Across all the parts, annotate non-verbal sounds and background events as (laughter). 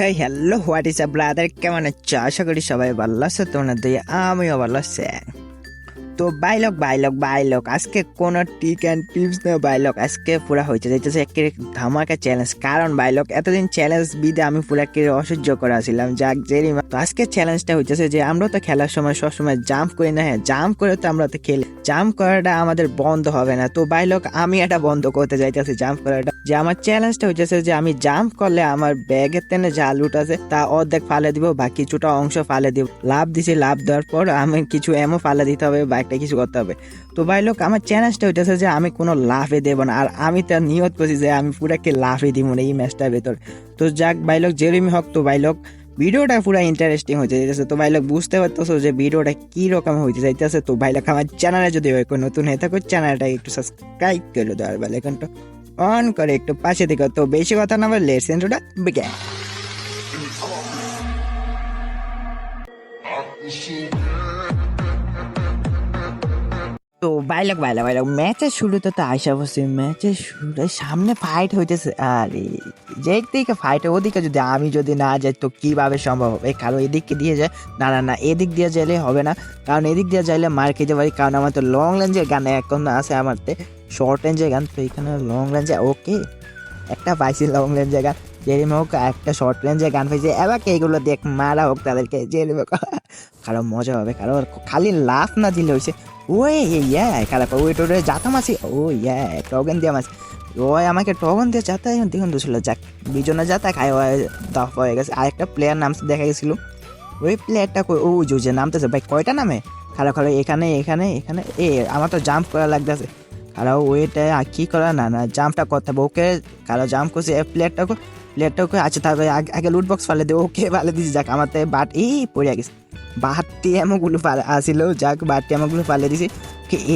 হ্যাঁ hello what is a brother কেমন আছো? আশা করি সবাই ভালো আছে, তোমার দিয়ে, আমিও ভালো আছি। তো বাইলক বাইলক বাইলক আজকে কোন টিক অ্যান্ড টিপস নেই বাইলক আজকে পুরা হয়েছে। যাইতেছে একে ধামাকা চ্যালেঞ্জ কারণ বাইলক এতদিন চ্যালেঞ্জ বিদে আমি পুরা কে অসহ্য করেছিলাম যাক জেরিমা তো আজকে চ্যালেঞ্জটা হইতেছে যে, আমরা তো খেলার সময় সবসময় জাম্প করি না হ্যাঁ জাম্প করে তো আমরা তো খেলি। জাম্প করাটা আমাদের বন্ধ হবে না। তো বাইলক আমি এটা বন্ধ করতে যাইতেছি জাম্প করাটা। যে আমার চ্যালেঞ্জটা হইতেছে যে আমি জাম্প করলে আমার ব্যাগের তেনে যা লুট আছে, তা অর্ধেক ফালে দিব বা কিছুটা অংশ ফালে দিব। লাভ দিছি, লাভ দেওয়ার পর আমি কিছু এমও ফালে দিতে হবে বা একটা কিছু করতে হবে। তো ভাই লোক, আমার চ্যালেঞ্জটা হইতেছে যে আমি কোনো লাভে দেবো না। আর আমি তো নিয়ত করছি যে আমি পুরাকে লাভে দিব না এই ম্যাচটার ভেতর। তো যাক ভাই লোক জেরিমি হক তো ভাই লোক, ভিডিওটা পুরো ইন্টারেস্টিং হতে যাইতেছে। তো ভাই লোক, বুঝতে পারতেছো যে ভিডিওটা কি রকম হইতে যাইতেছে। তো ভাই লোক, আমার চ্যানেলে যদি হয় নতুন হয়ে থাকো চ্যানেলটা একটু সাবস্ক্রাইব করে দেওয়ার বেলা এখানটা অন করে একটু পাশে থেকে তো বেশি কথা না বললে সেন্টুটা বিজ্ঞান তো বাইলক বাইলক বাইলক ম্যাচের শুরুতে তো আইসা বসছি ম্যাচের শুরুতে সামনে ফাইট হইতেছে। আরে যেই দিকে ফাইট ওদিকে যদি আমি যদি না যাই, তো কীভাবে সম্ভব হবে? কারণ এদিকে দিয়ে যায়? না না না, এদিক দিয়ে যাইলে হবে না। কারণ এদিক দিয়ে যাইলে মার খেতে পারি, কারণ আমার তো লং রেঞ্জের গান এখন আছে আমার শর্ট রেঞ্জের গান তো এখানে লং রেঞ্জে ওকে একটা পাইছি লং রেঞ্জের গান জেরিম হোক একটা শর্ট রেঞ্জের গান পাইছে। এবার এইগুলো দেখ, মারা হোক তাদেরকে জেরিম কারও মজা হবে, কারও খালি লাফ না দিলে হয়েছে ওই, ইয়া খারাপ ওই টোরে যাতাম আছি ও ইয়া টগেন দিয়ে মাছ। ওই, আমাকে টগন দিয়ে যাতা দেখুন দুছিল যাক দুজনে যাতা খায় দফ হয়ে গেছে। আরেকটা প্লেয়ার নাম দেখা গেছিল। ওই প্লেয়ারটা ও যে নামতেছে, ভাই, কয়টা নামে? খারাপ খালো এখানে এখানে এখানে, এ, আমার তো জাম্প করা লাগতেছে। কারও আর কী করা? না না জাম্পটা করতে হবে ওকে কারও জাম্প করছে প্লেয়ারটা প্লেয়ারটা ওকে আছে তারপরে আগে লুট বক্স ফালে দে, ওকে ফালে দিছি, যাক আমার তাই বাট এই পড়ে গেছে। বাটটি এমনগুলো আসিল, যাক বাটটি এমনগুলো ফালে দিছি।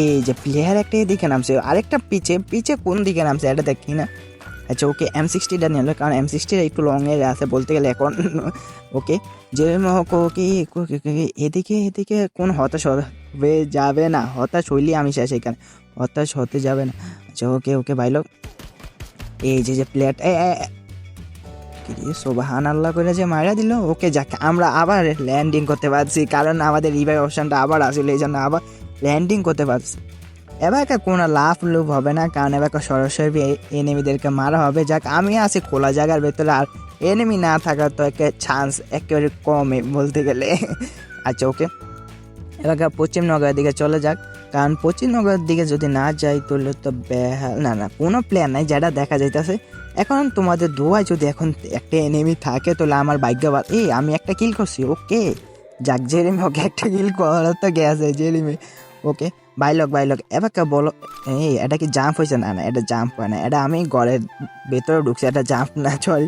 এই যে প্লেয়ার একটা এদিকে নামছে, আরেকটা পিছে পিছে কোন দিকে নামছে, এটা দেখি না। আচ্ছা ওকে এম সিক্সটিটা নিল কারণ এম সিক্সটিটা একটু লং এর আছে বলতে গেলে এখন ওকে যে ওকে এদিকে এদিকে কোন হতাশ হবে? যাবে না, হতাশ হইলে আমি শেষ এখানে, হতাশ হতে যাবে না। আচ্ছা ওকে ওকে ভাইলো এই যে যে প্লেয়ার সোবাহান আল্লাহ করে যে মারা দিল ওকে যাক, আমরা আবার ল্যান্ডিং করতে পারছি, কারণ আমাদের রিভাই অপশানটা আবার আসলে এই জন্য আবার ল্যান্ডিং করতে পারছি। এবারকার কোনো লাভ লুভ হবে না, কারণ এবারকার সরাসরি এনিমিদেরকে মারা হবে। যাক, আমি আছি খোলা জায়গার ভেতরে, আর এনিমি না থাকার তো একে চান্স একেবারে কমে বলতে গেলে। (laughs) আচ্ছা ওকে এবারকার পশ্চিমনগরের দিকে চলে যাক, কারণ পশ্চিমনগরের দিকে যদি না যাই, তাহলে তো বেহাল। না না, কোনো প্ল্যান নাই, যেটা দেখা যাইতেছে। এখন তোমাদের দোয়ায় যদি এখন একটা এনিমি থাকে, তাহলে আমার ভাগ্যবাদ এই, আমি একটা কিল করছি ওকে যাক, জেরিমি ওকে একটা কিল করার তো গেছে জেরিমি। ওকে বাইলক বাইলক এবার বলো, এই, এটা কি জাম্প হয়েছে? না না, এটা জাম্প হয় না, এটা আমি ঘরের ভেতরে ঢুকছি, এটা জাম্প না সরি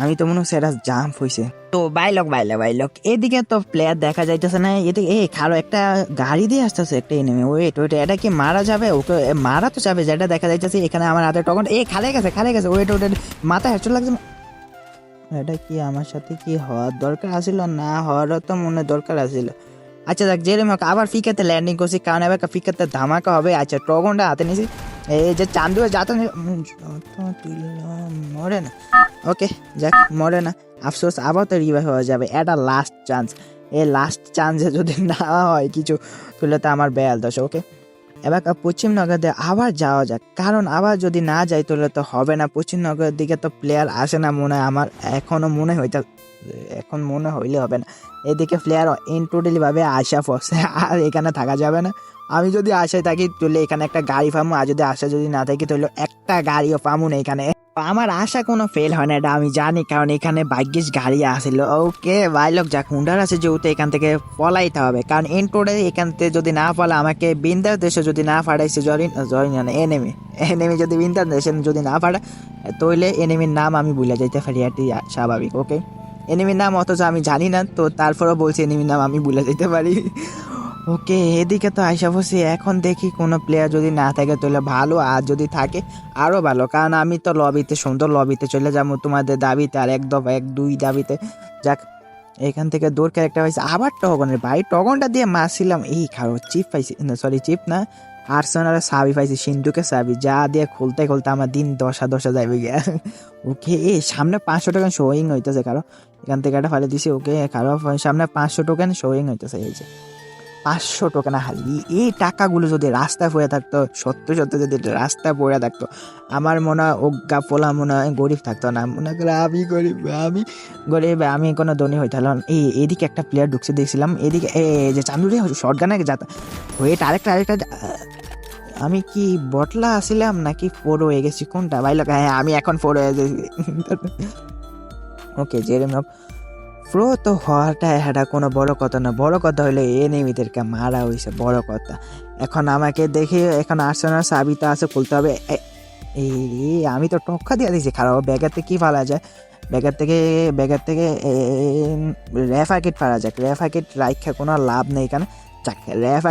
আমি তো মনে হচ্ছে এটা জাম্প হয়েছে। তো বাইলক বাইলক বাইলক, এদিকে তো প্লেয়ার দেখা যাইতেছে না, এদিকে, এই খারো একটা গাড়ি দিয়ে আসতেছে একটা এনিমি ওয়েট ওয়েট এটা কি মারা যাবে? ওকে মারা তো যাবে, যেটা দেখা যাইতেছে, এখানে আমার হাতে টকন এই, খালে গেছে খালে গেছে ওয়েট ওয়েট মাথায় হেঁচড় লাগছে, এটা কি আমার সাথে কি হওয়ার দরকার আছিল? না, হওয়ারও তো মনে দরকার আছিল। আচ্ছা দেখ জেরেম হোক, আবার ফিকাতে ল্যান্ডিং করছি, কারণ এবার ফিকাতে ধামাকা হবে। আচ্ছা টগনটা হাতে নিছি এই যে চান্দু যাতে মরে না। ওকে, যাক, মরে না। আফসোস, আবার তো রিভাইভ হয়ে যাবে। এটা লাস্ট চান্স এই লাস্ট চান্সে যদি না হয় কিছু, তাহলে তো আমার বেয়াল দশ ওকে? এবার পশ্চিমনগর আবার যাওয়া যাক। কারণ আবার যদি না যাই, তাহলে তো হবে না। পশ্চিমনগরের দিকে তো প্লেয়ার আসে না মনে হয় আমার। এখনও মনে হইতে এখন মনে হইলে হবে না। এদিকে প্লেয়ার ইনটোটালি ভাবে আশা ফসে আর এখানে থাকা যাবে না। আমি যদি আশায় থাকি, তাহলে এখানে একটা গাড়ি পামো, আর যদি আশা যদি না থাকি, তাহলে একটা গাড়িও পামো না এখানে। আমার আশা কোনো ফেল হয় না এটা আমি জানি, কারণ এখানে ভাগ্যিস গাড়ি আসিল ওকে ভাইলোক যাক, হুন্ডার আছে যেহেতু এখান থেকে পলাইতে হবে। কারণ এন এনটোডে এখান থেকে যদি না পালা আমাকে বিন্দার দেশে যদি না ফাটাইছে জরিন জরিন এনেমি এনেমি যদি বিন্দার দেশে যদি না ফাটা তাহলে এনিমির নাম আমি ভুলে যাইতে পারি, এটি স্বাভাবিক ওকে এনিমির নাম অথচ আমি জানি না, তো তারপরেও বলছি এনিমির নাম আমি বলে দিতে পারি। ওকে, এদিকে তো আইসা বসে, এখন দেখি কোনো প্লেয়ার যদি না থাকে তাহলে ভালো, আর যদি থাকে আরও ভালো। কারণ আমি তো লবিতে সুন্দর লবিতে চলে যাব তোমাদের দাবিতে, আর এক দফা, এক দুই দাবিতে। যাক, এখান থেকে দৌড় ক্যারেক্টার পাইছে আবার টগনের, ভাই, টগনটা দিয়ে মারছিলাম। এই খারো চিপ পাইছি সরি চিপ না। আর্সেনালের সাবি পাইছি, সিন্ধুকে সাবি যা দিয়ে খুলতে খুলতে আমার দিন দশা দশা যাইবে গিয়া। ওকে, এ, সামনে পাঁচশো টোকেন শোয়িং হইতেছে কারও। এখান থেকে একটা ফালে দিছি, ওকে, কারও, সামনে পাঁচশো টোকেন শোয়িং হইতেছে, এই যে। পাঁচশো টোকেন হালি এই টাকাগুলো যদি রাস্তায় পড়ে থাকতো, সত্য সত্য যদি রাস্তায় পড়ে থাকতো, আমার মনে হয় অজ্ঞা ফোলা মনে হয় গরিব থাকতো না। মনে করে আমি গরিব আমি গরিব, আমি কোনো ধনী হইতাম এই এদিকে একটা প্লেয়ার ঢুকছে, দেখছিলাম। এদিকে এই যে চান্দুরি শর্ট গানে যাতা ওয়েট, আরেকটা আরেকটা আমি কি বটলা আসিলাম নাকি ফোর হয়ে গেছি? কোনটা? ভাই লোক হ্যাঁ আমি এখন ফোর হয়ে গেছি। ওকে জেরেমি প্রো তো হওয়াটা এটা কোনো বড় কথা না। বড় কথা হলে এনিমিদেরকে মারা হয়েছে বড় কথা। এখন আমাকে দেখে এখন আর্সেনাল সাবিতা আছে খুলতে হবে এই আমি তো টক্কা দিয়ে দিয়েছি খারাপ ব্যাগের থেকে কী ফালা যায়? ব্যাগের থেকে ব্যাগের থেকে রেফাকেট পারা যাক। রেফাকেট রাইখা কোনো লাভ নেই এখানে যাক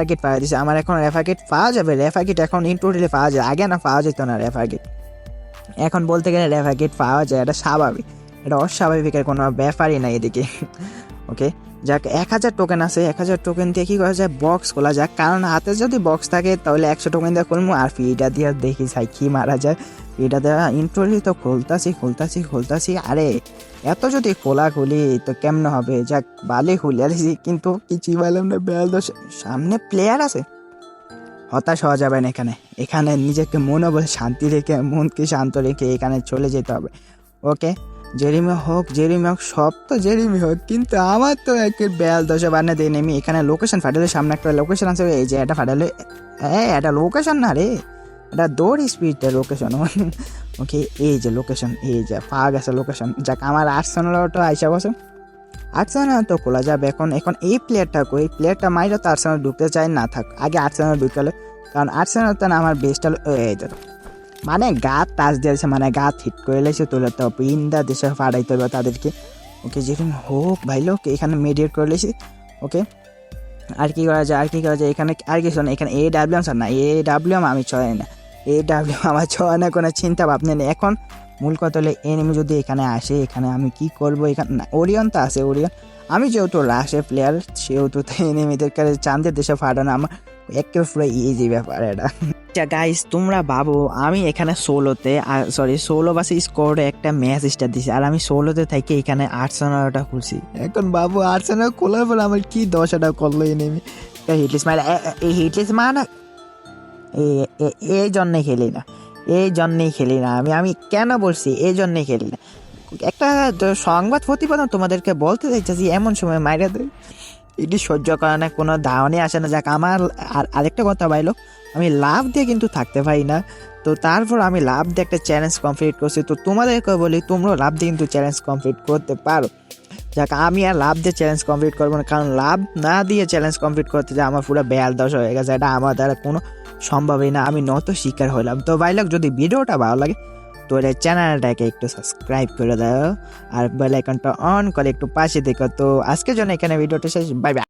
গেট পাওয়া দিছে আমার এখন রেফার গেট পাওয়া যাবে? রেফার গেট এখন ইনটোটালি পাওয়া যায় আগে না পাওয়া যেত না রেফার গেট এখন বলতে গেলে রেফার গেট পাওয়া যায়, এটা স্বাভাবিক। এটা অস্বাভাবিকের কোনো ব্যাপারই নাই এদিকে। (laughs) ওকে যাক, এক হাজার টোকেন আছে, এক হাজার টোকেন দিয়ে কী করা যায়? বক্স খোলা যাক, কারণ হাতে যদি বক্স থাকে, তাহলে একশো টোকেন দিয়ে খুলবো, আর ফিটা দিয়ে দেখি চাই কি মারা যায়। ফিটা দেওয়া ইন্ট্রোলি তো খুলতাছি খুলতাছি খুলতাছি, আরে, এত যদি খোলা খুলি তো কেমন হবে? যাক, বালে খুলে আলিছি কিন্তু কিছুই বললাম না বেল দোষ। সামনে প্লেয়ার আছে। হতাশ হওয়া যাবে না এখানে। এখানে নিজেকে মনোবল শান্তি রেখে, মনকে শান্ত রেখে এখানে চলে যেতে হবে। ওকে জেরিমি হোক জেরিমি হোক, সব তো জেরিমি হোক, কিন্তু আমার তো একে বেল দশে বানিয়ে দিয়ে নেমি এখানে লোকেশন ফাটালের সামনে একটা লোকেশন আছে, এই যে এটা ফাটালে হ্যাঁ এটা লোকেশন না রে, এটা দৌড় স্পিডটা লোকেশন ওকে এই যে লোকেশন এই যে পাওয়া গেছে লোকেশন যাক, আমার আর্সেনালটা আইসা বসে। আর্সেনাল তো খোলা যাবে এখন এখন এই প্লেয়ারটা কই? প্লেয়ারটা মাইরা তো আর্সেনাল ঢুকতে চায়, না থাক, আগে আর্সেনাল ঢুকালে। কারণ আর্সেনাল তো না আমার বেস্ট এই ধরো মানে গা টাচ দিয়েছে মানে গা হিট করে লেছে, তোলে তো ইন্দা দেশে ফাড়াইতে হবে তাদেরকে। ওকে যেরকম হোক ভাই লোক, এখানে মেডিয়েট করে লেছি, ওকে। আর কি করা যায়, আর কি করা যায়, এখানে, আর কিছু না এখানে এ ডাব্লিউএম স্যার না এ ডাব্লিউএম আমি ছয় না এ ডাব্লিউএম আমার ছয় না, কোনো চিন্তা ভাবনা নেই। এখন মূল কথা হলে এনিমি যদি এখানে আসে, এখানে আমি কি করব? এখানে, না ওরিয়ন তো আছে ওরিয়ন আমি যেহেতু রাশে প্লেয়ার সেহেতু তো এনিমিদের কাছে চাঁদের দেশে ফাটানো আমার, একেবারে পুরো ইজি ব্যাপার এটা। আচ্ছা গাইস তোমরা ভাবো আমি এখানে ষোলোতে সরি ষোলো বাসে স্কোরে একটা ম্যাচ স্টার দিছি আর আমি ষোলোতে থেকে এখানে আটশোটা খুলছি। এখন বাবু আটশোটা খোলার পর আমার কি দশটা করল এনেমি হিটলিস মারা এই হিটলিস না এই জন্যে খেলি না এই জন্যেই খেলি না আমি আমি কেন বলছি এই জন্যেই খেলি না। একটা সংবাদ প্রতিবেদন তোমাদেরকে বলতে চাইছি এমন সময় মাইরা দেয়। এটি সহ্য করা না কোনো ধারণে আসে না। যাক, আমার আর আরেকটা কথা বাইলো আমি লাভ দিয়ে কিন্তু থাকতে পারি না। তো তারপর আমি লাভ দিয়ে একটা চ্যালেঞ্জ কমপ্লিট করছি। তো তোমাদেরকে বলি, তোমরাও লাভ দিয়ে কিন্তু চ্যালেঞ্জ কমপ্লিট করতে পারো। যাক, আমি আর লাভ দিয়ে চ্যালেঞ্জ কমপ্লিট করব না, কারণ লাভ না দিয়ে চ্যালেঞ্জ কমপ্লিট করতে যে আমার পুরো বেয়াল দশ হয়ে গেছে, এটা আমার দ্বারা কোনো সম্ভবই না। আমি নত শিকার হলাম তো ভাইলোক, যদি ভিডিওটা ভালো লাগে তো এই চ্যানেলটাকে একটু সাবস্ক্রাইব করে দাও আর বেল আইকনটা অন করে একটু পাশে দেখো। তো আজকের জন্য এখানে ভিডিওটা শেষ। Bye bye